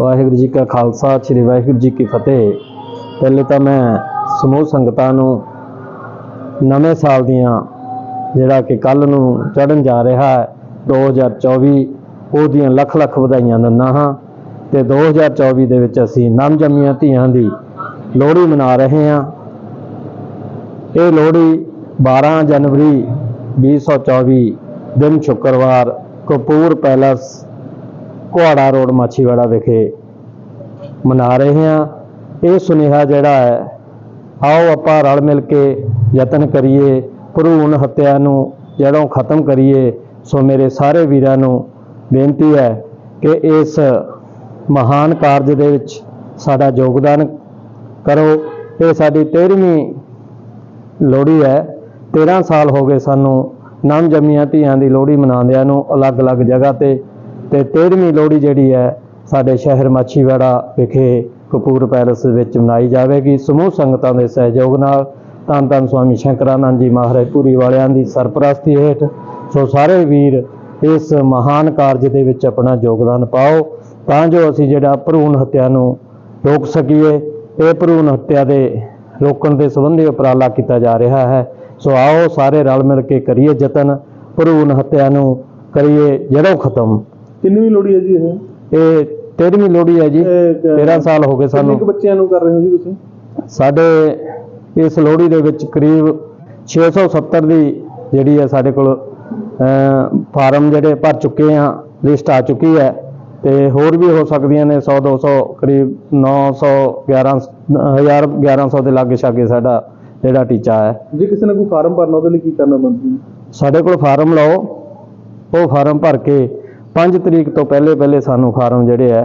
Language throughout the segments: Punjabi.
ਵਾਹਿਗੁਰੂ ਜੀ ਕਾ ਖਾਲਸਾ, ਸ੍ਰੀ ਵਾਹਿਗੁਰੂ ਜੀ ਕੀ ਫਤਿਹ। ਪਹਿਲੇ ਤਾਂ ਮੈਂ ਸਮੂਹ ਸੰਗਤਾਂ ਨੂੰ ਨਵੇਂ ਸਾਲ ਦੀਆਂ, ਜਿਹੜਾ ਕਿ ਕੱਲ ਨੂੰ ਚੜ੍ਹਨ ਜਾ ਰਿਹਾ ਹੈ 2024 ਉਹਦੀਆਂ ਲੱਖ ਲੱਖ ਵਧਾਈਆਂ ਦਿੰਦਾ ਹਾਂ। ਤੇ 2024 ਦੇ ਵਿੱਚ ਅਸੀਂ ਨਵ ਜੰਮੀਆਂ ਧੀਆਂ ਦੀ ਲੋਹੜੀ ਮਨਾ ਰਹੇ ਹਾਂ। ਇਹ ਲੋਹੜੀ 12 ਜਨਵਰੀ 2024 ਦਿਨ ਸ਼ੁੱਕਰਵਾਰ, ਕਪੂਰ ਪੈਲਸ ਕੁਹਾੜਾ ਰੋਡ ਮਾਛੀਵਾੜਾ ਵਿਖੇ ਮਨਾ ਰਹੇ ਹਾਂ। ਇਹ ਸੁਨੇਹਾ ਜਿਹੜਾ ਹੈ, ਆਓ ਆਪਾਂ ਰਲ ਮਿਲ ਕੇ ਯਤਨ ਕਰੀਏ, ਭਰੂਣ ਹੱਤਿਆ ਨੂੰ ਜੜੋਂ ਖਤਮ ਕਰੀਏ। ਸੋ ਮੇਰੇ ਸਾਰੇ ਵੀਰਾਂ ਨੂੰ ਬੇਨਤੀ ਹੈ ਕਿ ਇਸ ਮਹਾਨ ਕਾਰਜ ਦੇ ਵਿੱਚ ਸਾਡਾ ਯੋਗਦਾਨ ਕਰੋ। ਇਹ ਸਾਡੀ 13ਵੀਂ ਲੋਹੜੀ ਹੈ। 13 ਸਾਲ ਹੋ ਗਏ ਸਾਨੂੰ ਨਵ ਜੰਮੀਆਂ ਧੀਆਂ ਦੀ ਲੋਹੜੀ ਮਨਾਉਂਦਿਆਂ ਨੂੰ ਅਲੱਗ-ਅਲੱਗ ਜਗ੍ਹਾ ਤੇ ਤੇ 13ਵੀਂ ਲੋਹੜੀ ਜਿਹੜੀ ਹੈ ਸਾਡੇ ਸ਼ਹਿਰ ਮਾਛੀਵਾੜਾ ਵਿਖੇ ਕਪੂਰ ਪੈਲਸ ਵਿੱਚ ਮਨਾਈ ਜਾਵੇਗੀ। ਸਮੂਹ ਸੰਗਤਾਂ ਦੇ ਸਹਿਯੋਗ ਨਾਲ ਧੰਨ ਧੰਨ ਸਵਾਮੀ ਸ਼ੰਕਰਾਨੰਦ ਜੀ ਮਹਾਰਾਜ ਪੂਰੀ ਵਾਲਿਆਂ ਦੀ ਸਰਪ੍ਰਸਤੀ ਹੇਠ ਸੋ ਸਾਰੇ ਵੀਰ ਇਸ ਮਹਾਨ ਕਾਰਜ ਦੇ ਵਿੱਚ ਆਪਣਾ ਯੋਗਦਾਨ ਪਾਓ। ਤਾਂ ਜੋ ਅਸੀਂ ਜਿਹੜਾ ਭਰੂਣ ਹੱਤਿਆ ਨੂੰ ਰੋਕ ਸਕੀਏ, ਇਹ ਭਰੂਣ ਹੱਤਿਆ ਦੇ ਰੋਕਣ ਦੇ ਸੰਬੰਧੀ ਉਪਰਾਲਾ ਕੀਤਾ ਜਾ ਰਿਹਾ ਹੈ। ਸੋ ਆਓ ਸਾਰੇ ਰਲ ਮਿਲ ਕੇ ਕਰੀਏ ਯਤਨ, ਭਰੂਣ ਹੱਤਿਆ ਨੂੰ ਕਰੀਏ ਜੜੋਂ ਖਤਮ। ਕਿੰਨੀ ਲੋੜੀ ਹੈ ਜੀ ਇਹ? ਇਹ 13ਵੀਂ ਲੋਹੜੀ ਹੈ ਜੀ। ਇਹ ਕ- 13 ਸਾਲ ਹੋ ਗਏ ਕਿੰਨੇ ਸਾਨੂੰ। ਕੁ ਬੱਚਿਆਂ ਨੂੰ ਕਰ ਰਹੇ ਹੋ ਜੀ ਤੁਸੀਂ? ਸਾਡੇ ਇਸ ਲੋਹੜੀ ਦੇ ਵਿੱਚ ਕਰੀਬ 670 ਦੀ ਜਿਹੜੀ ਹੈ ਸਾਡੇ ਕੋਲ ਫਾਰਮ ਜਿਹੜੇ ਭਰ ਚੁੱਕੇ ਆ ਲਿਸਟ ਆ ਚੁੱਕੀ ਹੈ। ਤੇ ਹੋਰ ਵੀ ਹੋ ਸਕਦੀਆਂ ਨੇ 100 200 ਕਰੀਬ 900 11 1000 1100 ਦੇ ਲਾਗੇ ਛਾਗੇ ਸਾਡਾ ਜਿਹੜਾ ਟੀਚਾ ਹੈ। ਜੇ ਕਿਸੇ ਨੇ ਕੋਈ ਫਾਰਮ ਭਰਨਾ ਉਹਦੇ ਲਈ ਕੀ ਕਰਨਾ ਬਣਦਾ? ਜੀ ਸਾਡੇ ਕੋਲ ਫਾਰਮ ਲਓ। ਉਹ ਫਾਰਮ ਭਰ ਕੇ 5 ਤਰੀਕ ਤੋਂ ਪਹਿਲੇ ਪਹਿਲੇ ਸਾਨੂੰ ਫਾਰਮ ਜਿਹੜੇ ਹੈ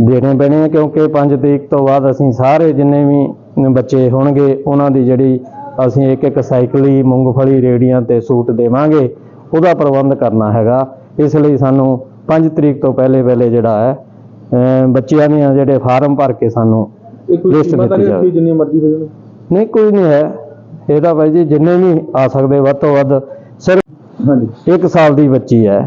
ਦੇਣੇ ਪੈਣੇ ਆ ਕਿਉਂਕਿ 5 ਤਰੀਕ ਤੋਂ ਬਾਅਦ ਅਸੀਂ ਸਾਰੇ ਜਿੰਨੇ ਵੀ ਬੱਚੇ ਹੋਣਗੇ ਉਹਨਾਂ ਦੀ ਜਿਹੜੀ ਅਸੀਂ ਇੱਕ ਇੱਕ ਸਾਈਕਲੀ ਮੂੰਗਫਲੀ ਰੇੜੀਆਂ ਤੇ ਸੂਟ ਦੇਵਾਂਗੇ ਉਹਦਾ ਪ੍ਰਬੰਧ ਕਰਨਾ ਹੈਗਾ। ਇਸ ਲਈ ਸਾਨੂੰ 5 ਤਰੀਕ ਤੋਂ ਪਹਿਲੇ ਪਹਿਲੇ ਜਿਹੜਾ ਹੈ ਬੱਚਿਆਂ ਦੀਆਂ ਜਿਹੜੇ ਫਾਰਮ ਭਰ ਕੇ ਸਾਨੂੰ ਨਹੀਂ ਦਿੱਤੀ ਰੱਖੀ ਜਿੰਨੀ ਮਰਜ਼ੀ ਹੋ ਜਾਣ ਨਹੀਂ ਕੋਈ ਨਹੀਂ ਹੈ। ਇਹਦਾ ਬਾਈ ਜੀ ਜਿੰਨੇ ਵੀ ਆ ਸਕਦੇ ਵੱਧ ਤੋਂ ਵੱਧ ਸਿਰਫ ਹਾਂਜੀ। ਇੱਕ ਸਾਲ ਦੀ ਬੱਚੀ ਹੈ।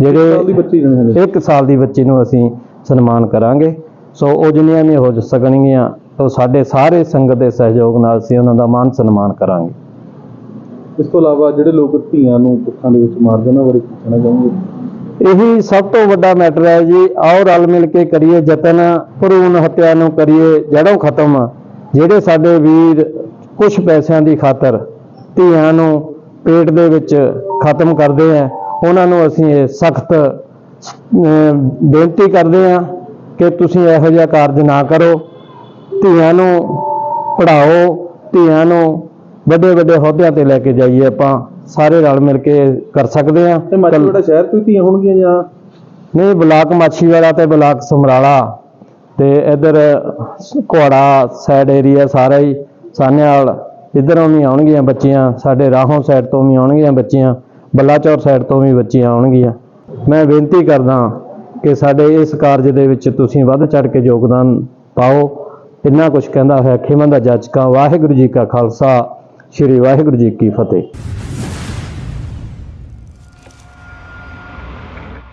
ਜਿਹੜੇ ਇੱਕ ਸਾਲ ਦੀ ਬੱਚੀ ਨੂੰ ਅਸੀਂ ਸਨਮਾਨ ਕਰਾਂਗੇ। ਸੋ ਉਹ ਜਿੰਨੀਆਂ ਵੀ ਹੋ ਸਕਣਗੀਆਂ ਉਹ ਸਾਡੇ ਸਾਰੇ ਸੰਗਤ ਦੇ ਸਹਿਯੋਗ ਨਾਲ ਅਸੀਂ ਉਹਨਾਂ ਦਾ ਮਾਨ ਸਨਮਾਨ ਕਰਾਂਗੇ। ਇਸ ਤੋਂ ਇਲਾਵਾ ਜਿਹੜੇ ਲੋਕ ਧੀਆਂ ਨੂੰ ਕੁੱਖਾਂ ਦੇ ਵਿੱਚ ਮਾਰਦੇ ਉਹਨਾਂ ਬਾਰੇ ਕਹਿਣਾ ਚਾਹੁੰਗੇ? ਇਹੀ ਸਭ ਤੋਂ ਵੱਡਾ ਮੈਟਰ ਹੈ ਜੀ ਆਓ ਰਲ ਮਿਲ ਕੇ ਕਰੀਏ ਯਤਨ ਭਰੂਣ ਹੱਤਿਆ ਨੂੰ ਕਰੀਏ ਜੜੋਂ ਖਤਮ। ਜਿਹੜੇ ਸਾਡੇ ਵੀਰ ਕੁਝ ਪੈਸਿਆਂ ਦੀ ਖਾਤਰ ਧੀਆਂ ਨੂੰ ਪੇਟ ਦੇ ਵਿੱਚ ਖਤਮ ਕਰਦੇ ਆ ਉਹਨਾਂ ਨੂੰ ਅਸੀਂ ਇਹ ਸਖਤ ਬੇਨਤੀ ਕਰਦੇ ਆ ਕਿ ਤੁਸੀਂ ਇਹੋ ਜਿਹਾ ਕਾਰਜ ਨਾ ਕਰੋ। ਧੀਆਂ ਨੂੰ ਪੜ੍ਹਾਓ ਧੀਆਂ ਨੂੰ ਵੱਡੇ ਵੱਡੇ ਅਹੁਦਿਆਂ ਤੇ ਲੈ ਕੇ ਜਾਈਏ ਆਪਾਂ। ਸਾਰੇ ਰਲ ਮਿਲ ਕੇ ਕਰ ਸਕਦੇ ਆ ਤੇ ਮਾਚੀਵਾੜਾ ਸ਼ਹਿਰ ਤੋਂ ਹੀ ਧੀਆਂ ਹੋਣਗੀਆਂ ਜਾਂ? ਨਹੀਂ ਬਲਾਕ ਮਾਛੀਵਾੜਾ ਤੇ ਬਲਾਕ ਸਮਰਾਲਾ। ਤੇ ਇਧਰ ਘੋੜਾ ਸਾਈਡ ਏਰੀਆ ਸਾਰਾ ਹੀ ਸਾਨੇਵਾਲ ਇਧਰੋਂ ਵੀ ਆਉਣਗੀਆਂ ਬੱਚੀਆਂ ਸਾਡੇ ਰਾਹੋਂ ਸਾਈਡ ਤੋਂ ਵੀ ਆਉਣਗੀਆਂ ਬੱਚੀਆਂ। ਬੱਲਾਚੌਰ ਸਾਈਡ ਤੋਂ ਵੀ ਬੱਚੀਆਂ ਆਉਣਗੀਆਂ ਮੈਂ ਬੇਨਤੀ ਕਰਦਾ ਕਿ ਸਾਡੇ ਇਸ ਕਾਰਜ ਦੇ ਵਿੱਚ ਤੁਸੀਂ ਵੱਧ ਚੜ ਕੇ ਯੋਗਦਾਨ ਪਾਓ। ਇੰਨਾ ਕੁਝ ਕਹਿੰਦਾ ਹੋਇਆ ਖਿਮਨ ਦਾ ਜੱਜ ਕਾ ਵਾਹਿਗੁਰੂ ਜੀ ਕਾ ਖਾਲਸਾ, ਸ੍ਰੀ ਵਾਹਿਗੁਰੂ ਜੀ ਕੀ ਫਤਿਹ।